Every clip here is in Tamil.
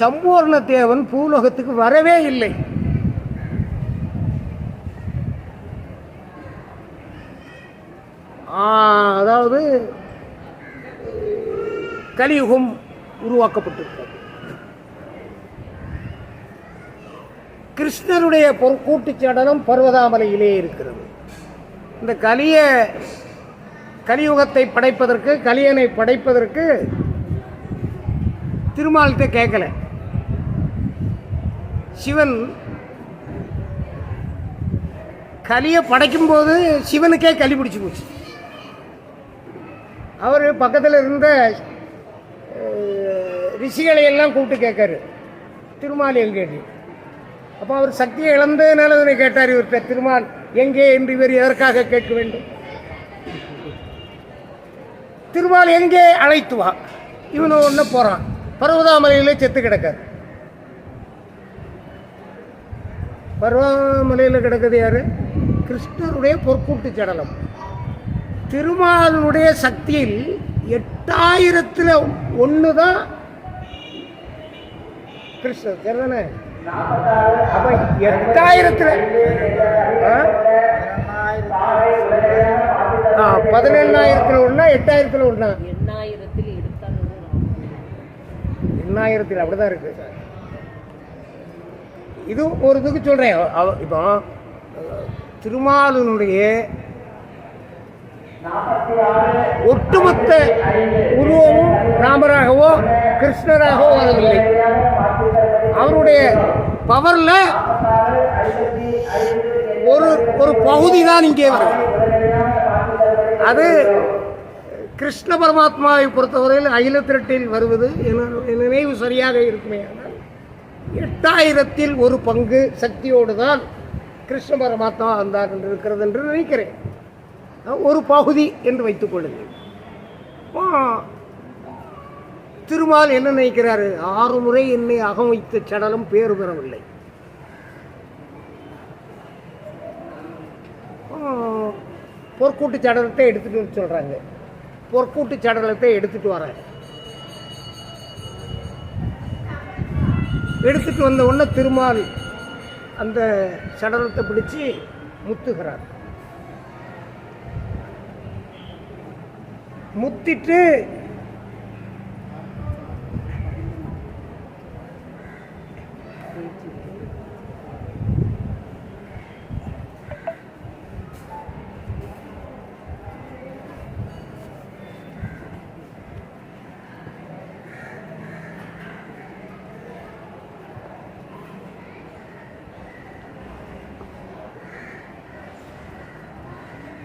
சம்பூர்ண தேவன் பூலோகத்துக்கு வரவே இல்லை. அதாவது கலியுகம் உருவாக்கப்பட்டிருக்கிறது. கிருஷ்ணருடைய பொற்கூட்டுச் சடலம் பர்வதாமலையிலே இருக்கிறது. இந்த கலிய கலியுகத்தை படைப்பதற்கு கலியனை படைப்பதற்கு திருமால்கிட்ட கேட்கல. சிவன் கலியை படைக்கும்போது சிவனுக்கே களி பிடிச்சி போச்சு. அவர் பக்கத்தில் இருந்த ரிஷிகளை எல்லாம் கூப்பிட்டு கேட்காரு. திருமால் எங்கே அப்போ அவர் சக்தியை இழந்ததுனால அதனை கேட்டார் இவர்கிட்ட திருமால். எங்கே என்று இவர் எதற்காக கேட்க வேண்டும்? திருமால் எங்கே அழைத்து வா. இவன் ஒன்று போகிறான் பர்வதாமலையிலே செத்து கிடக்கார். பர்வதாமலையில் கிடக்குது யாரு? கிருஷ்ணருடைய பொற்கூட்டு சடலம். திருமாலுடைய சக்தியில் எட்டாயிரத்தில் ஒன்று தான் கிருஷ்ணர். சரிதானே? அப்ப எட்டாயிரத்தில் பதினெண்ணாயிரத்தில் ஒன்றா எட்டாயிரத்தில் ஒன்றா எண்ணாயிரத்தில் எண்ணாயிரத்தில் அப்படிதான் இருக்கு இது ஒரு இதுக்கு சொல்கிறேன் இப்போ திருமாலினுடைய ஒட்டுமொத்த உருவமும் ராமராகவோ கிருஷ்ணராகவோ வரவில்லை. அவருடைய பவரில் ஒரு ஒரு பகுதி தான் இங்கே வருது. அது கிருஷ்ண பரமாத்மாவை பொறுத்தவரையில் அகிலத்திரட்டில் வருவது என என் நினைவு சரியாக இருக்குமே. ஆனால் எட்டாயிரத்தில் ஒரு பங்கு சக்தியோடு தான் கிருஷ்ண பரமாத்மா வந்தார் என்று இருக்கிறது என்று நினைக்கிறேன். ஒரு பகுதி என்று வைத்துக்கொள்ளுங்கள் திருமால் என்ன நினைக்கிறாரு? ஆறு முறை என்னை அகம் வைத்த சடலம் பேறு பெறவில்லை. பொற்கூட்டு சடலத்தை எடுத்துட்டு வர சொல்றாங்க. பொற்கூட்டு சடலத்தை எடுத்துட்டு வராங்க எடுத்துட்டு வந்த உடனே திருமால் அந்த சடலத்தை பிடிச்சி முத்துகிறார். முத்திட்டு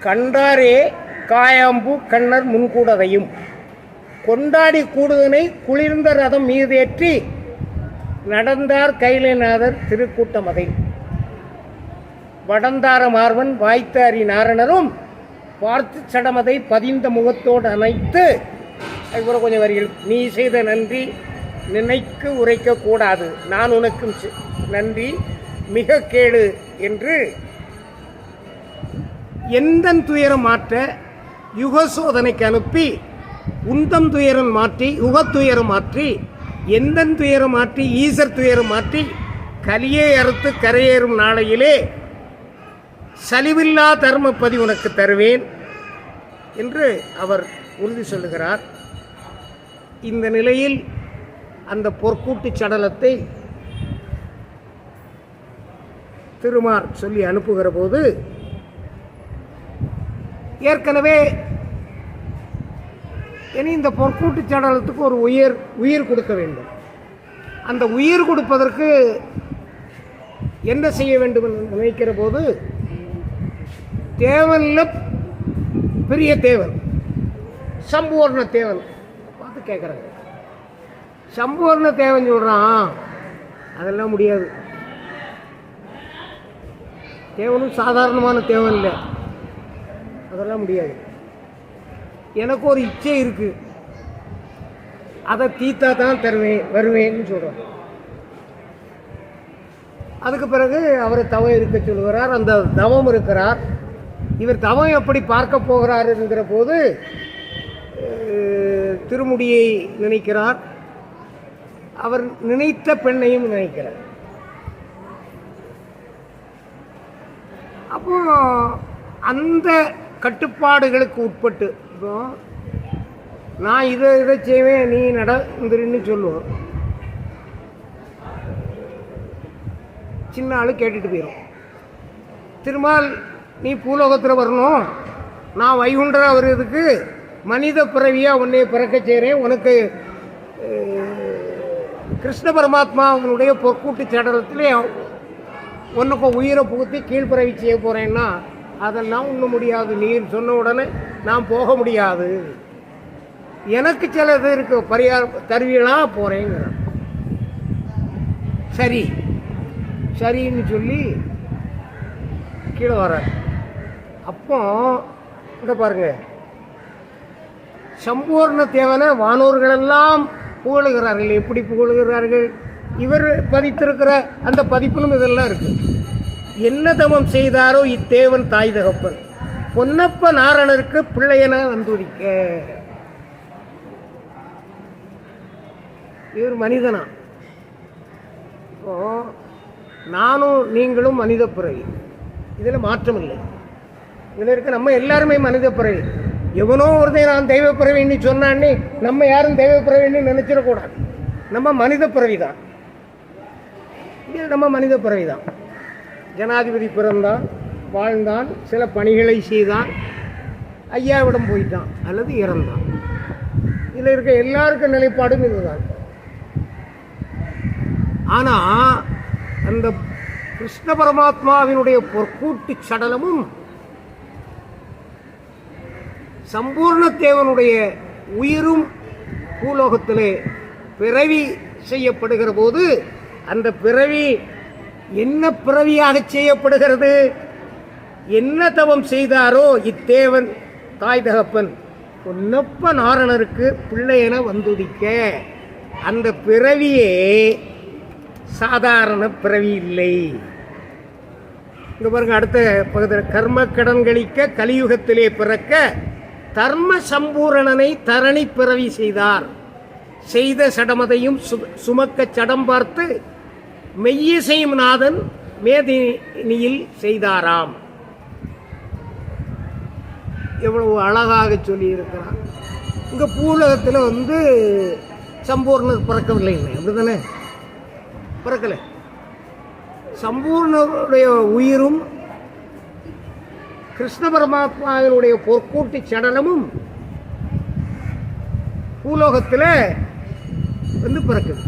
கண்டாரே காயாம்பு கண்ணர் முன்கூடதையும் கொண்டாடி கூடுதனை குளிர்ந்த ரதம் மீதேற்றி நடந்தார் கைலைநாதர் திருக்கூட்டமதை. வடந்தார மார்வன் வாய்த்தாரி நாரணரும் பார்த்து சடமதை பதிந்த முகத்தோடு அணைத்து அதுக்கப்புறம் கொஞ்சம் வரிகள் நீ செய்த நன்றி நினைக்கு உரைக்க கூடாது. நான் உனக்கும் நன்றி மிக கேடு என்று எந்தன் துயரம் மாற்ற யுக சோதனைக்கு அனுப்பி உந்தம் துயரம் மாற்றி யுகத் துயரம் மாற்றி எந்தன் துயரம் மாற்றி ஈசர் துயரம் மாற்றி கலியை அறுத்து கரையேறும் நாளையிலே சலிவில்லா தர்மப்பதி உனக்கு தருவேன் என்று அவர் உறுதி சொல்லுகிறார். இந்த நிலையில் அந்த பொற்கூட்டு சடலத்தை திருமார் சொல்லி அனுப்புகிற போது ஏற்கனவே இனி இந்த பொற்கூட்டு சடலத்துக்கு ஒரு உயிர் உயிர் கொடுக்க வேண்டும். அந்த உயிர் கொடுப்பதற்கு என்ன செய்ய வேண்டும் என்று நினைக்கிற போது தேவனில் பெரிய தேவன் சம்பூர்ண தேவன். பார்த்து கேட்குறாங்க சம்பூர்ண தேவன் சொல்கிறான் அதெல்லாம் முடியாது. தேவனும் சாதாரணமான தேவன் இல்லை. அதெல்லாம் முடியாது. எனக்கு ஒரு இச்சை இருக்கு. அதை தீத்தா தான் தருவேன் வருவேன்னு சொல்கிறோம் அதுக்கு பிறகு அவர் தவம் இருக்க சொல்கிறார் அந்த தவம் இருக்கிறார். இவர் தவம் எப்படி பார்க்க போகிறார் என்கிற போது திருமுடியை நினைக்கிறார். அவர் நினைத்த பெண்ணையும் நினைக்கிறார். அப்போ அந்த கட்டுப்பாடுகளுக்கு உட்பட்டு. இப்போ நான் இதை இதை செய்வேன் நீ நடந்துருன்னு சொல்லுவோம். சின்ன ஆள் கேட்டுட்டு போயிடும் திருமால் நீ பூலோகத்தில் வரணும். நான் வைகுண்டரா வர்றதுக்கு மனித பிறவியாக உன்னை பிறக்க செய்கிறேன் உனக்கு கிருஷ்ண பரமாத்மா அவனுடைய பொற்கூட்டு சடலத்திலே உனக்கு உயிரை புகுத்தி கீழ்பிறவி செய்ய போகிறேன்னா அதெல்லாம் ஒன்றும் முடியாது. நீர் சொன்ன உடனே நான் போக முடியாது. எனக்கு சில இது இருக்கு. பரிகாரம் தருவீனா போகிறேங்கிற சரி. சரின்னு சொல்லி கீழே வர அப்போ இந்த பாருங்க. சம்பூர்ண தேவனை வானோர்களெல்லாம் புகழுகிறார்கள். எப்படி புகழுகிறார்கள்? இவர் பதித்திருக்கிற அந்த பதிப்பிலும் இதெல்லாம் இருக்குது என்ன தவம் செய்தாரோ இத்தேவன் தாய் தகப்பன். பொன்னப்ப நாரணருக்கு பிள்ளையன அந்துரிக்க இவர் மனிதனா? இப்போ நானும் நீங்களும் மனித பிறவி. இதில் மாற்றம் இல்லை இதில் இருக்க நம்ம எல்லாருமே மனித பிறவி. எவனோ ஒருத்தன் நான் தெய்வ பிறவின்னு சொன்னான்னு நம்ம யாரும் தெய்வ பிறவின்னு நினச்சிடக்கூடாது. நம்ம மனித பிறவி தான் இது நம்ம மனித பிறவி தான் ஜனாதிபதி பிறந்தான் வாழ்ந்தான் சில பணிகளை செய்தான் ஐயாவிடம் போயிட்டான் அல்லது இறந்தான். இதில் இருக்க எல்லாருக்கும் நிலைப்பாடும் இதுதான். ஆனால் அந்த கிருஷ்ண பரமாத்மாவினுடைய பொற்கூட்டு சடலமும் சம்பூர்ண தேவனுடைய உயிரும் பூலோகத்திலே பிறவி செய்யப்படுகிற போது அந்த பிறவி என்ன பிறவியாக செய்யப்படுகிறது? என்ன தவம் செய்தாரோ இத்தேவன் தாய் தகப்பன் பொன்னப்ப நாரணருக்கு பிள்ளை என வந்துடிக்க அந்த பிறவியே சாதாரண பிறவி இல்லை. இங்கே பாருங்க அடுத்த பகுதியில் கர்ம கடன்களிக்க கலியுகத்திலே பிறக்க தர்ம சம்பூரணனை தரணி பிறவி செய்தார். செய்த சடமதையும் சு- சுமக்க சடம் பார்த்து மெய்யிசையும் நாதன் மேதினியில் செய்தாராம். எவ்வளவு அழகாக சொல்லி இங்கே பூலகத்தில் வந்து சம்பூர்ணர் பிறக்கவில்லை அப்படிதானே பிறக்கலை. சம்பூர்ணருடைய உயிரும் கிருஷ்ண பரமாத்மாவினுடைய பொற்கூட்டி சடலமும் பூலோகத்தில் வந்து பிறக்குது.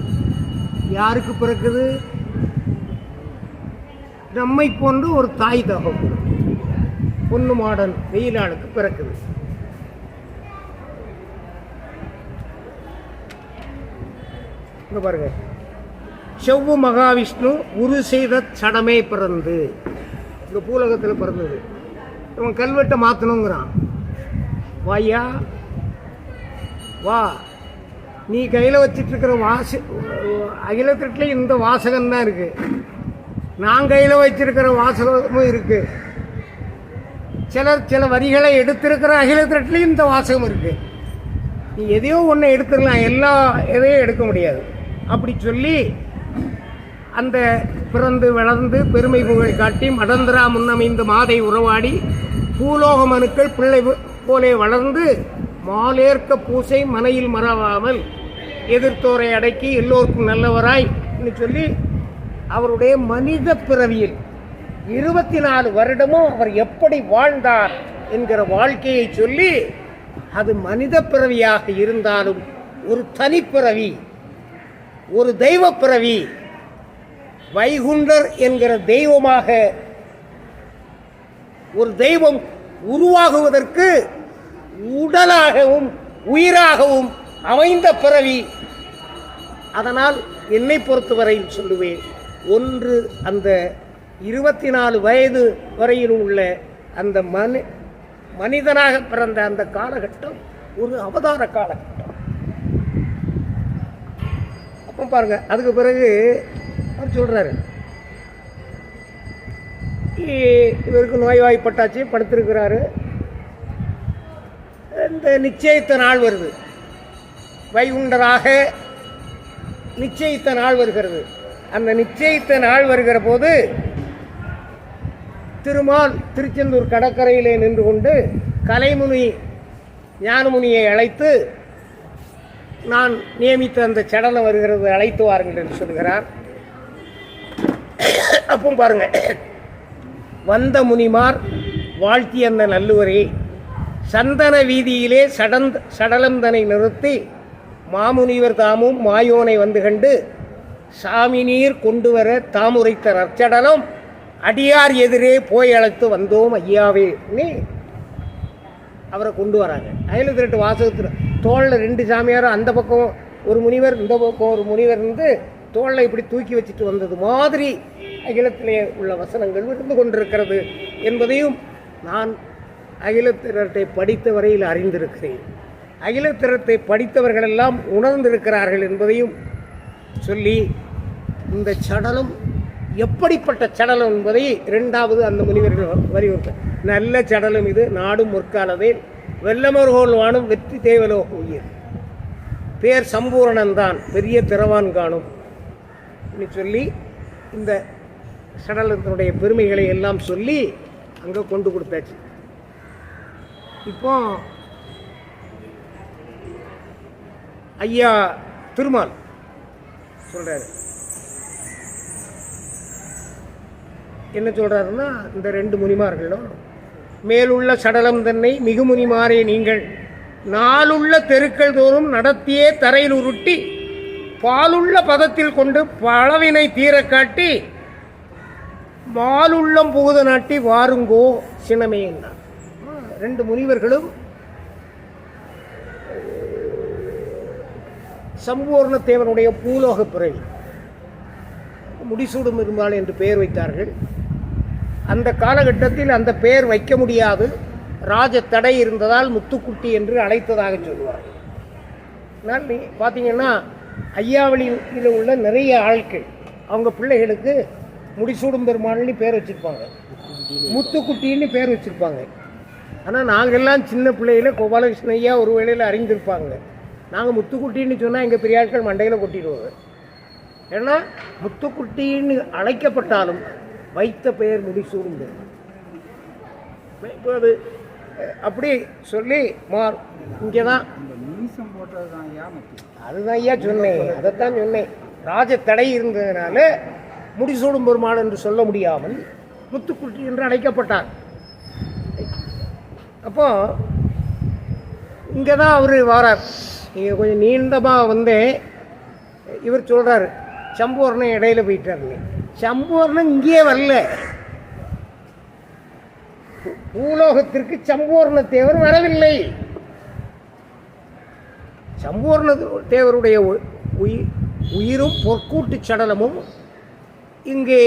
யாருக்கு பிறக்குது? நம்மை போன்று ஒரு தாய் தகம். பொண்ணு மாடன் வெயிலாளுக்கு பிறக்குது. இங்க பாருங்க. செவ்வு மகாவிஷ்ணு உரு செய்த சடமே பிறந்து. இந்த பூலகத்தில் பிறந்தது. இவன் கல்வெட்டை மாற்றணுங்கிறான் வாயா வா. நீ கையில் வச்சிட்டு இருக்கிற வாசி அகிலத்திட்டில் இந்த வாசகம் தான் இருக்கு. நான் கையில் வச்சிருக்கிற வாசகமும் இருக்கு. சிலர் சில வரிகளை எடுத்திருக்கிற அகிலத்திட்டிலையும் இந்த வாசகம் இருக்கு. நீ எதையோ ஒன்று எடுத்துடலாம் எல்லா எதையும் எடுக்க முடியாது. அப்படி சொல்லி அந்த பிறந்து வளர்ந்து பெருமை புகழ் காட்டி மடந்தரா முன்னமைந்து மாதை உறவாடி பூலோக மனுக்கள் பிள்ளை போலே வளர்ந்து மாலேற்க பூசை மனையில் மறவாமல் எதிர்த்தோரை அடக்கி எல்லோருக்கும் நல்லவராய் சொல்லி அவருடைய மனித பிறவியில் இருபத்தி நாலு வருடமும் அவர் எப்படி வாழ்ந்தார் என்கிற வாழ்க்கையை சொல்லி அது மனித பிறவியாக இருந்தாலும் ஒரு தனிப்பிறவி ஒரு தெய்வ பிறவி வைகுண்டர் என்கிற தெய்வமாக ஒரு தெய்வம் உருவாகுவதற்கு உடலாகவும் உயிராகவும் அமைந்த பிறவி. அதனால் என்னை பொறுத்தவரையில் சொல்லுவேன் ஒன்று அந்த இருபத்தி நாலு வயது வரையில் உள்ள அந்த மனி மனிதனாக பிறந்த அந்த காலகட்டம் ஒரு அவதார காலகட்டம். அப்போ பாருங்க அதுக்கு பிறகு அவர் சொல்கிறாரு இ- இவருக்கு நோய்வாய்ப்பட்டாச்சு படுத்திருக்கிறாரு. இந்த நிச்சயித்த நாள் வருது. வைகுண்டராக நிச்சயித்த நாள் வருகிறது. அந்த நிச்சயித்த நாள் வருகிற போது திருமால் திருச்செந்தூர் கடற்கரையிலே நின்று கொண்டு கலைமுனி ஞானமுனியை அழைத்து நான் நியமித்த அந்த சடலம் வருகிறது அழைத்து வாருங்கள் என்று சொல்கிறார். அப்போ பாருங்க வந்த முனிமார் வாழ்த்தி அந்த நல்லுவரே சந்தன வீதியிலே சடந்த சடலந்தனை நிறுத்தி மாமுனிவர் தாமும் மாயோனை வந்து கண்டு சாமி நீர் கொண்டு வர தாமுரைத்த நற்சடலம் அடியார் எதிரே போய் அழைத்து வந்தோம் ஐயாவே. நீ அவரை கொண்டு வராங்க. அயல திரட்டு வாசகத்தில் தோளில் ரெண்டு சாமியாரும் அந்த பக்கம் ஒரு முனிவர் இந்த பக்கம் ஒரு முனிவர் இருந்து தோளில் இப்படி தூக்கி வச்சுட்டு வந்தது மாதிரி அகிலத்திலே உள்ள வசனங்கள் இருந்து கொண்டிருக்கிறது என்பதையும் நான் அகிலத்திரத்தை படித்த வரையில் அறிந்திருக்கிறேன். அகிலத்திரத்தை படித்தவர்களெல்லாம் உணர்ந்திருக்கிறார்கள் என்பதையும் சொல்லி இந்த சடலம் எப்படிப்பட்ட சடலம் என்பதை இரண்டாவது அந்த முனிவர்கள் வலியுறுத்த நல்ல சடலம் இது நாடும் முற்காலதே வெள்ளமர்கோல் வானும் வெற்றி தேவலோ உயிர். பேர் சம்பூரணன்தான் பெரிய திறவான் காணும். சொல்லி இந்த சடலத்தினுடைய பெருமைகளை எல்லாம் சொல்லி அங்கே கொண்டு கொடுத்தாச்சு. இப்போ ஐயா திருமால். சொல்றாரு. என்ன சொல்றாருன்னா இந்த ரெண்டு முனிமார்களும் மேலுள்ள சடலம் தன்னை மிகு முனிமாறே நீங்கள் நாளுள்ள தெருக்கள் தோறும் நடத்தியே தரையில் உருட்டி பாலுள்ள பதத்தில் கொண்டு பழவினை தீர காட்டி மாலுள்ளம் புகுத நாட்டி வாருங்கோ சினமே என்றார். ரெண்டு முனிவர்களும் சம்பூர்ண தேவனுடைய பூலோக பிறவி முடிசூடும் இருமாள் என்று பெயர் வைத்தார்கள். அந்த காலகட்டத்தில் அந்த பெயர் வைக்க முடியாது. ராஜ தடை இருந்ததால் முத்துக்குட்டி என்று அழைத்ததாக சொல்லுவார் நான் பார்த்தீங்கன்னா ஐயாவளியில் உள்ள நிறைய ஆட்கள் அவங்க பிள்ளைகளுக்கு முடிசூடும் பெருமாள்னு பேர் வச்சுருப்பாங்க. முத்துக்குட்டின்னு பேர் வச்சுருப்பாங்க. ஆனால் நாங்கள்லாம் சின்ன பிள்ளையில கோபாலகிருஷ்ண ஐயா ஒரு வேளையில் அறிந்திருப்பாங்க. நாங்கள் முத்துக்குட்டின்னு சொன்னால் எங்கள் பெரியாட்கள் மண்டையில் கொட்டிடுவாங்க. ஏன்னா முத்துக்குட்டின்னு அழைக்கப்பட்டாலும் வைத்த பெயர் முடிசூர்ந்து இப்போ அது அப்படி சொல்லி மார் இங்கே தான் ஐயா அதுதான் ஐயா சொன்னேன் அதைத்தான் சொன்னேன். ராஜ தடை இருந்ததுனால முடிசூடும் பெருமாள் என்று சொல்ல முடியாமல் முத்துக்குட்டி என்று அழைக்கப்பட்டார். அப்போ இங்கே தான் அவர் வரார். இங்கே கொஞ்சம் நீண்டமாக வந்து இவர் சொல்கிறாரு சம்பூர்ணம் இடையில போயிட்டாருங்க சம்பூர்ணம் இங்கேயே வரல. பூலோகத்திற்கு சம்பூர்ண தேவர் வரவில்லை. சம்பூர்ண தேவருடைய உ- உயிரும் பொற்கூட்டு சடலமும் இங்கே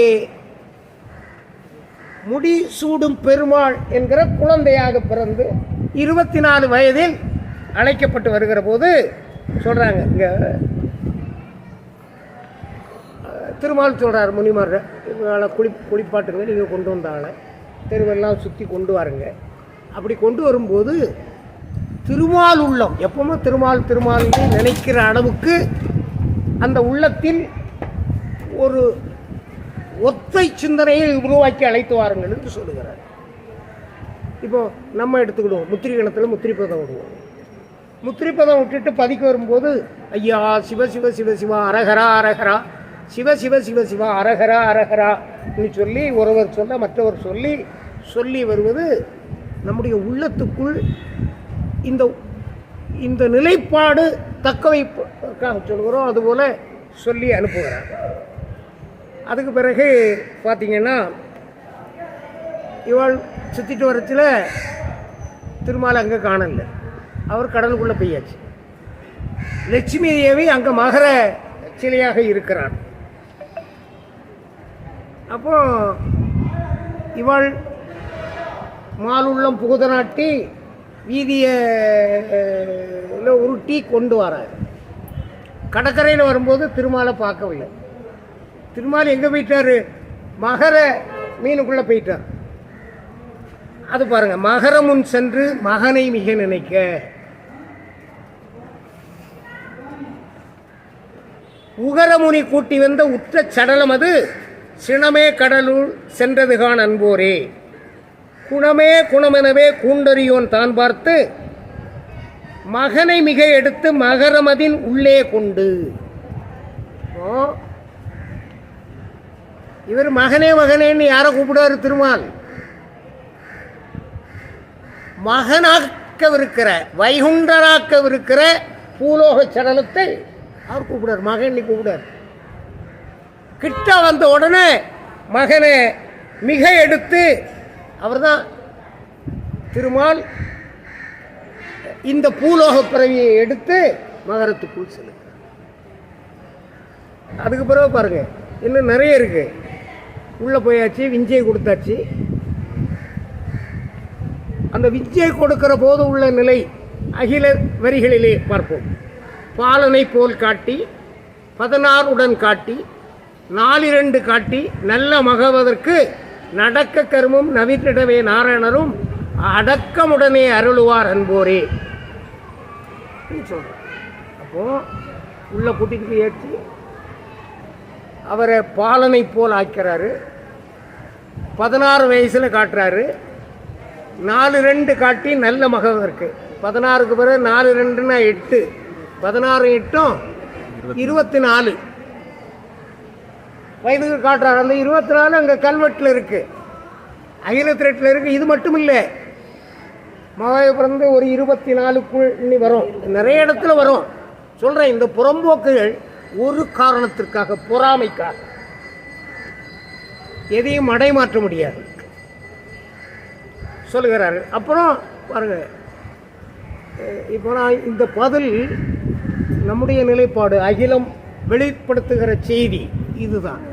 முடி சூடும் பெருமாள் என்கிற குழந்தையாக பிறந்து இருபத்தி நாலு வயதில் அழைக்கப்பட்டு வருகிற போது சொல்கிறாங்க இங்கே திருமால் சொல்கிறார் முனிமார் இவங்களை குளி குளிப்பாட்டுங்க நீங்கள் கொண்டு வந்தாங்க. தெருவெல்லாம் சுற்றி கொண்டு வாருங்க. அப்படி கொண்டு வரும்போது திருமால் உள்ளம் எப்பவுமே திருமால் திருமால்னு நினைக்கிற அளவுக்கு அந்த உள்ளத்தில் ஒரு ஒத்தை சிந்தனையை உருவாக்கி அழைத்து வாருங்கள் என்று சொல்லுகிறார். இப்போ நம்ம எடுத்துக்கிடுவோம். முத்திரி கணத்தில் விடுவோம் முத்திரிப்பதம் விட்டுட்டு பதிக்க வரும்போது ஐயா சிவ சிவ சிவ சிவா அரகரா அரகரா சிவ சிவ சிவ சிவா அரகரா அரகரான்னு சொல்லி ஒருவர் சொல்ல மற்றவர் சொல்லி சொல்லி வருவது நம்முடைய உள்ளத்துக்குள் இந்த இந்த நிலைப்பாடு தக்க வைப்பதற்காக சொல்கிறோம். அதுபோல் சொல்லி அனுப்புகிறார். அதுக்கு பிறகு பார்த்தீங்கன்னா இவள் சுற்றிட்டு வரச்சில் திருமாலை அங்கே காணலை அவர் கடலுக்குள்ளே பெய்யாச்சு லட்சுமி தேவி அங்கே மகர சிலையாக இருக்கிறார். அப்போ இவள் மாலுள்ளம் புகுத நாட்டி வீதியை அஹ், உருட்டி கொண்டு வரார். கடற்கரையில் வரும்போது திருமாலை பார்க்கவில்லை. திருமால் எங்கே போயிட்டார்? மகர மீனுக்குள்ளே போயிட்டார். அது பாருங்க மகர முன் சென்று மகனை மிக நினைக்க உகரமுனி கூட்டி வந்த உற்ற சடலம் அது. சினமே கடலுள் சென்றதுகான் அன்போரே. குணமே குணமெனவே கூண்டறியோன் தான் பார்த்து மகனை மிக எடுத்து மகரமதின் உள்ளே கொண்டு. ஓ. இவர் மகனே மகனேன்னு யாரை கூப்பிடுவாரு திருமால்? மகனாக்கவிருக்கிற வைகுண்டராக்கவிருக்கிற பூலோக சடலத்தை அவர் கூப்பிடார்? மகன் கூப்பிடார். கிட்ட வந்த உடனே மகனை மிக எடுத்து அவர் தான் திருமால் இந்த பூலோக பிறவியை எடுத்து மகரத்துக்குள் செலுத்தார் அதுக்கு பிறகு பாருங்க இன்னும் நிறைய இருக்கு. உள்ள போயாச்சு விஞ்சையை கொடுத்தாச்சு. அந்த விஞ்சையை கொடுக்கிற போது உள்ள நிலை அகில வரிகளிலே பார்ப்போம். பாலனை போல் காட்டி பதினாறுடன் காட்டி நாலிரண்டு காட்டி நல்ல மகவதற்கு நடக்க கருமும் நவித்திடவே நாராயணரும் அடக்கமுடனே அருளுவார் அன்போரே. சொல்கிறேன் அப்போ உள்ள கூட்டிட்டு போய் ஏற்றி அவரை பாலனை போல் ஆக்கிறாரு. பதினாறு வயசில் காட்டுறாரு. நாலு ரெண்டு காட்டி நல்ல மகம் பதினாறுக்கு பிறகு நாலு ரெண்டுன்னா எட்டு. பதினாறு எட்டும் இருபத்தி நாலு வயதுக்கு காட்டுறாரு அந்த இருபத்தி நாலு அங்கே கல்வெட்டில் இருக்கு. அகிலத்தி ரெட்டில் இருக்கு. இது மட்டும் இல்லை. மகாய பிறந்து ஒரு இருபத்தி நாலுக்குள் இன்னி வரும். நிறைய இடத்துல வரும். சொல்கிறேன் இந்த புறம்போக்குகள் ஒரு காரணத்திற்காக பொறாமைக்காக. எதையும் மடைமாற்ற முடியாது. சொல்லுகிறாரு அப்புறம் பாருங்க. இப்போ நான் இந்த பதில் நம்முடைய நிலைப்பாடு அகிலம் வெளிப்படுத்துகிற செய்தி இதுதான்.